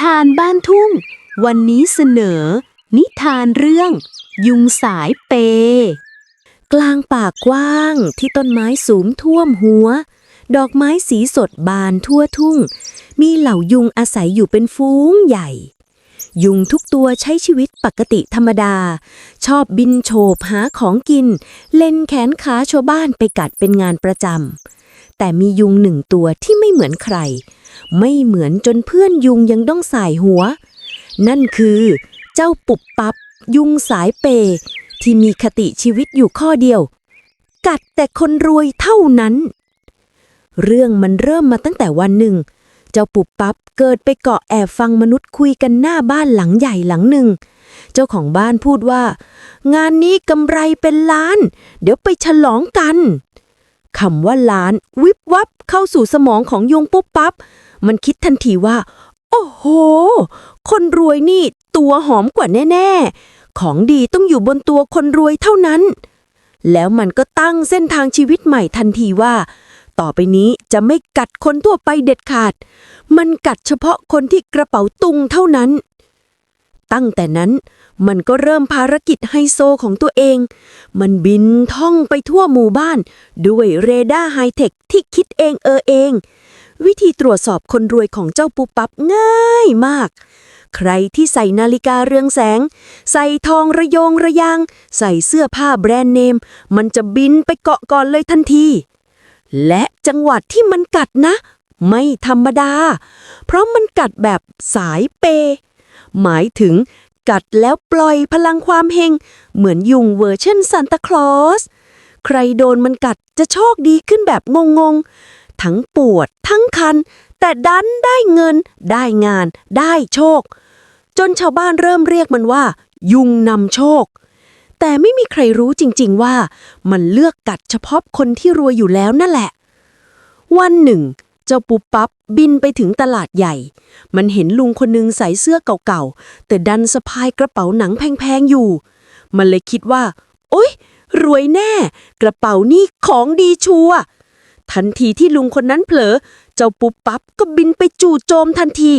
ทานบ้านทุ่ง วันนี้เสนอ นิทานเรื่อง ยุงสายเป กลางป่ากว้างที่ต้นไม้สูงท่วมหัว ดอกไม้สีสดบานทั่วทุ่ง มีเหล่ายุงอาศัยอยู่เป็นฟูงใหญ่ ยุงทุกตัวใช้ชีวิตปกติธรรมดา ชอบบินโฉบหาของกิน เล่นแขนขาชาวบ้านไปกัดเป็นงานประจำแต่มียุงหนึ่งตัวที่ไม่เหมือนใคร ไม่เหมือนจนเพื่อนยุงยังต้องสายหัว นั่นคือ เจ้าปุบปับ ยุงสายเปย์ที่มีคติชีวิตอยู่ข้อเดียว กัดแต่คนรวยเท่านั้น เรื่องมันเริ่มมาตั้งแต่วันหนึ่ง เจ้าปุบปับเกิดไปเกาะแอบฟังมนุษย์คุยกันหน้าบ้านหลังใหญ่หลังหนึ่งเจ้าของบ้านพูดว่า งานนี้กำไรเป็นล้าน เดี๋ยวไปฉลองกันคำว่าล้าน วิบวับเข้าสู่สมองของยุงปุ๊บปั๊บ มันคิดทันทีว่า โอ้โห คนรวยนี่ตัวหอมกว่าแน่ ๆ ของดีต้องอยู่บนตัวคนรวยเท่านั้น แล้วมันก็ตั้งเส้นทางชีวิตใหม่ทันทีว่า ต่อไปนี้จะไม่กัดคนทั่วไปเด็ดขาด มันกัดเฉพาะคนที่กระเป๋าตุงเท่านั้น ตั้งแต่นั้นมันก็เริ่มภารกิจไฮโซของตัวเอง มันบินท่องไปทั่วหมู่บ้าน ด้วยเรดาร์ไฮเทคที่คิดเองเออเอง วิธีตรวจสอบคนรวยของเจ้าปุ๊บปั๊บง่ายมาก ใครที่ใส่นาฬิกาเรืองแสง ใส่ทองระยงระยาง ใส่เสื้อผ้าแบรนด์เนม มันจะบินไปเกาะก่อนเลยทันที และจังหวัดที่มันกัดนะ ไม่ธรรมดา เพราะมันกัดแบบสายเปย์หมายถึงกัดแล้วปล่อยพลังความเฮง เหมือนยุงเวอร์ชันซานตาคลอส ใครโดนมันกัดจะโชคดีขึ้นแบบงงๆ ทั้งปวด ทั้งคัน แต่ดันได้เงิน ได้งาน ได้โชค จนชาวบ้านเริ่มเรียกมันว่า ยุงนำโชค แต่ไม่มีใครรู้จริงๆว่า มันเลือกกัดเฉพาะคนที่รวยอยู่แล้วนั่นแหละ วันหนึ่ง เจ้าปุบปับบินไปถึงตลาดใหญ่ มันเห็นลุงคนหนึงใส่เสื้อเก่าๆ แต่ดันสะพายกระเป๋าหนังแพงๆอยู่ มันเลยคิดว่า โอ๊ยรวยแน่ กระเป๋านี่ของดีชัวร์ ทันทีที่ลุงคนนั้นเผลอ เจ้าปุ๊บปั๊บก็บินไปจู่โจมทันที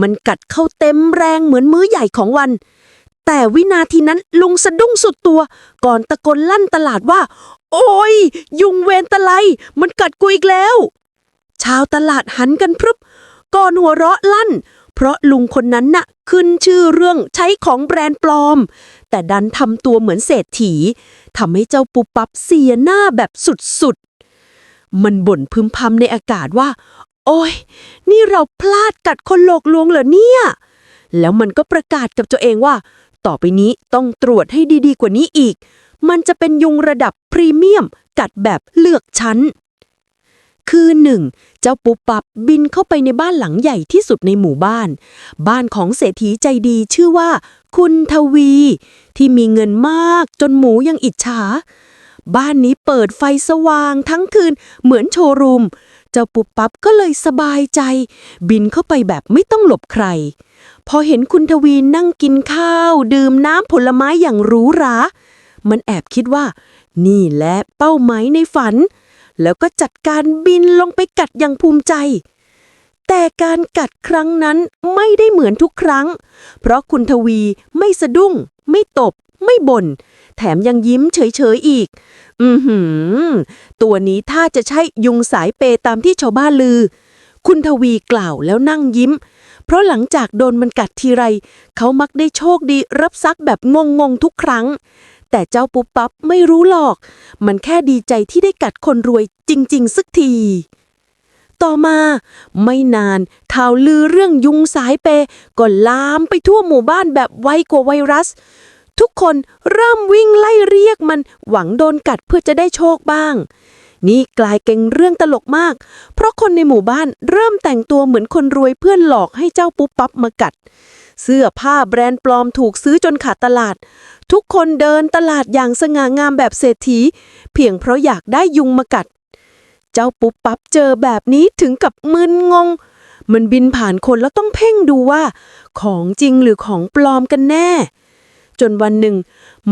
มันกัดเข้าเต็มแรงเหมือนมื้อใหญ่ของวัน แต่วินาทีนั้นลุงสะดุ้งสุดตัว ก่อนตะโกนลั่นตลาดว่า โอ้ย ยุงเวนตะไล มันกัดกูอีกแล้ว ชาวตลาดหันกันพรึบ ก่อนหัวเราะลั่น เพราะลุงคนนั้นน่ะขึ้นชื่อเรื่องใช้ของแบรนด์ปลอม แต่ดันทำตัวเหมือนเศรษฐีทำให้เจ้าปุบปับเสียหน้าแบบสุด มันบ่นพึมพำในอากาศว่า โอ้ย นี่เราพลาดกัดคนโลอกลวงเหรอเนี่ย แล้วมันก็ประกาศกับตัวเองว่า ต่อไปนี้ต้องตรวจให้ดีๆ กว่านี้อีก มันจะเป็นยุงระดับพรีเมียม กัดแบบเลือกชั้น คืนหนึ่ง เจ้าปุ๊บปับบินเข้าไปในบ้านหลังใหญ่ที่สุดในหมู่บ้าน บ้านของเศรษฐีใจดีชื่อว่า คุณทวี ที่มีเงินมากจนหมูยังอิจฉา บ้านนี้เปิดไฟสว่างทั้งคืนเหมือนโชว์รูม เจ้าปุ๊บปับก็เลยสบายใจ บินเข้าไปแบบไม่ต้องหลบใคร พอเห็นคุณทวีนั่งกินข้าว ดื่มน้ำผลไม้อย่างหรูหรา มันแอบคิดว่า นี่แหละเป้าหมายในฝัน แล้วก็จัดการบินลงไปกัดอย่างภูมิใจแต่การกัดครั้งนั้นไม่ได้เหมือนทุกครั้ง เพราะคุณทวีไม่สะดุ้ง ไม่ตบ ไม่บน่น แถมยังยิ้มเฉยๆอีก อือหือ ตัวนี้ถ้าจะใช่ยุงสายเปตามที่ชาวบ้านลือ คุณทวีกล่าวแล้วนั่งยิ้ม เพราะหลังจากโดนมันกัดทีไร เขามักได้โชคดีรับซักแบบงงๆทุกครั้ง แต่เจ้าปุ๊บปั๊บไม่รู้หรอก มันแค่ดีใจที่ได้กัดคนรวยจริง ๆ สักทีต่อมา ไม่นานข่าวลือเรื่องยุงสายเปย์ก็ลามไปทั่วหมู่บ้านแบบไวกว่าไวรัส ทุกคนเริ่มวิ่งไล่เรียกมันหวังโดนกัดเพื่อจะได้โชคบ้าง นี่กลายเป็นเรื่องตลกมาก เพราะคนในหมู่บ้านเริ่มแต่งตัวเหมือนคนรวยเพื่อนหลอกให้เจ้าปุ๊บปั๊บมากัด เสื้อผ้าแบรนด์ปลอมถูกซื้อจนขาดตลาด ทุกคนเดินตลาดอย่างสง่างามแบบเศรษฐี เพียงเพราะอยากได้ยุงมากัด เจ้าปุ๊บปั๊บเจอแบบนี้ถึงกับมึนงงมันบินผ่านคนแล้วต้องเพ่งดูว่า ของจริงหรือของปลอมกันแน่ จนวันหนึ่ง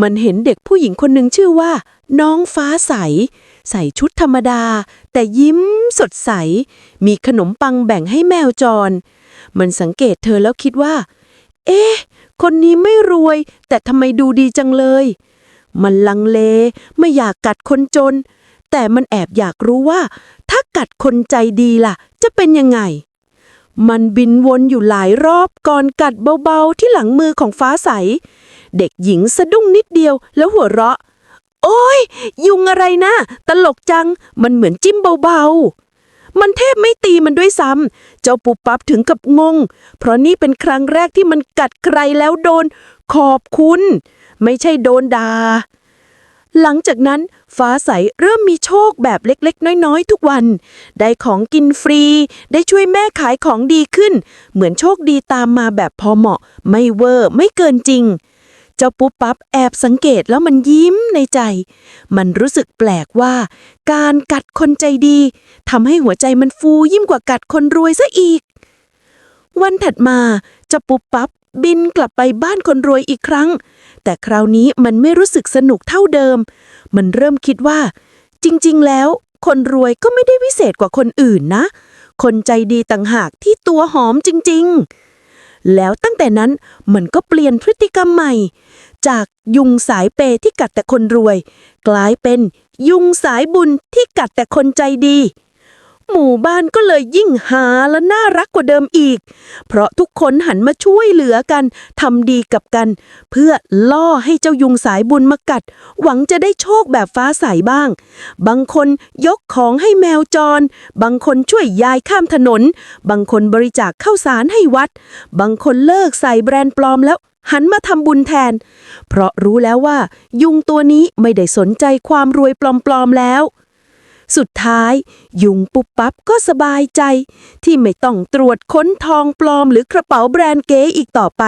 มันเห็นเด็กผู้หญิงคนหนึ่งชื่อว่า น้องฟ้าใส ใส่ชุดธรรมดา แต่ยิ้มสดใส มีขนมปังแบ่งให้แมวจร มันสังเกตเธอแล้วคิดว่า เอ๊ะ คนนี้ไม่รวย แต่ทำไมดูดีจังเลย มันลังเลไม่อยากกัดคนจน แต่มันแอบอยากรู้ว่า ถ้ากัดคนใจดีล่ะ จะเป็นยังไงมันบินวนอยู่หลายรอบก่อนกัดเบาๆที่หลังมือของฟ้าใส เด็กหญิงสะดุ้งนิดเดียวแล้วหัวเราะ โอ้ย ยุงอะไรนะ ตลกจัง มันเหมือนจิ้มเบาๆ มันเทพไม่ตีมันด้วยซ้ำ เจ้าปุบปับถึงกับงง เพราะนี่เป็นครั้งแรกที่มันกัดใครแล้วโดน ขอบคุณ ไม่ใช่โดนดา่าหลังจากนั้นฟ้าใสเริ่มมีโชคแบบเล็กๆ น้อยๆ ทุกวัน ได้ของกินฟรี ได้ช่วยแม่ขายของดีขึ้น เหมือนโชคดีตามมาแบบพอเหมาะ ไม่เวอร์ ไม่เกินจริง เจ้าปุ๊บปั๊บแอบสังเกตแล้วมันยิ้มในใจ มันรู้สึกแปลกว่า การกัดคนใจดีทำให้หัวใจมันฟูยิ่งกว่ากัดคนรวยซะอีก วันถัดมาเจ้าปุ๊บปั๊บบินกลับไปบ้านคนรวยอีกครั้ง แต่คราวนี้มันไม่รู้สึกสนุกเท่าเดิม มันเริ่มคิดว่า จริง ๆ แล้ว คนรวยก็ไม่ได้วิเศษกว่าคนอื่นนะ คนใจดีต่างหากที่ตัวหอมจริง ๆ แล้วตั้งแต่นั้นมันก็เปลี่ยนพฤติกรรมใหม่ จากยุงสายเปย์ที่กัดแต่คนรวย กลายเป็นยุงสายบุญที่กัดแต่คนใจดี หมู่บ้านก็เลยยิ่งหาและน่ารักกว่าเดิมอีก เพราะทุกคนหันมาช่วยเหลือกันทำดีกับกัน เพื่อล่อให้เจ้ายุงสายบุญมากัด หวังจะได้โชคแบบฟ้าใสบ้าง บางคนยกของให้แมวจร บางคนช่วยยายข้ามถนน บางคนบริจาคข้าวสารให้วัด บางคนเลิกใส่แบรนด์ปลอมแล้วหันมาทำบุญแทน เพราะรู้แล้วว่า ยุงตัวนี้ไม่ได้สนใจความรวยปลอมๆแล้ว สุดท้าย ยุงปุ๊บปั๊บก็สบายใจ ที่ไม่ต้องตรวจค้นทองปลอมหรือกระเป๋าแบรนด์เก๋อีกต่อไป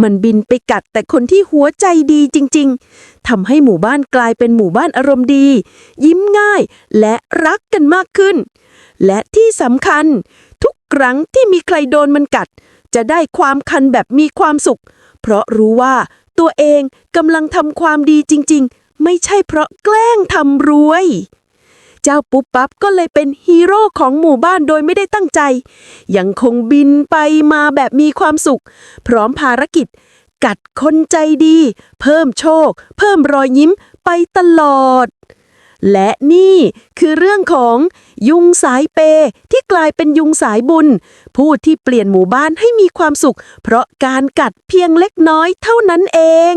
มันบินไปกัดแต่คนที่หัวใจดีจริง ๆทำให้หมู่บ้านกลายเป็นหมู่บ้านอารมณ์ดี ยิ้มง่ายและรักกันมากขึ้น และที่สำคัญ ทุกครั้งที่มีใครโดนมันกัด จะได้ความคันแบบมีความสุข เพราะรู้ว่าตัวเองกำลังทำความดีจริง ๆ ไม่ใช่เพราะแกล้งทำรวย จ้าปุ๊บปั๊บก็เลยเป็นฮีโร่ของหมู่บ้านโดยไม่ได้ตั้งใจ ยังคงบินไปมาแบบมีความสุข พร้อมภารกิจ กัดคนใจดี เพิ่มโชค เพิ่มรอยยิ้มไปตลอด และนี่คือเรื่องของยุงสายเปย์ที่กลายเป็นยุงสายบุญ ผู้ที่เปลี่ยนหมู่บ้านให้มีความสุข เพราะการกัดเพียงเล็กน้อยเท่านั้นเอง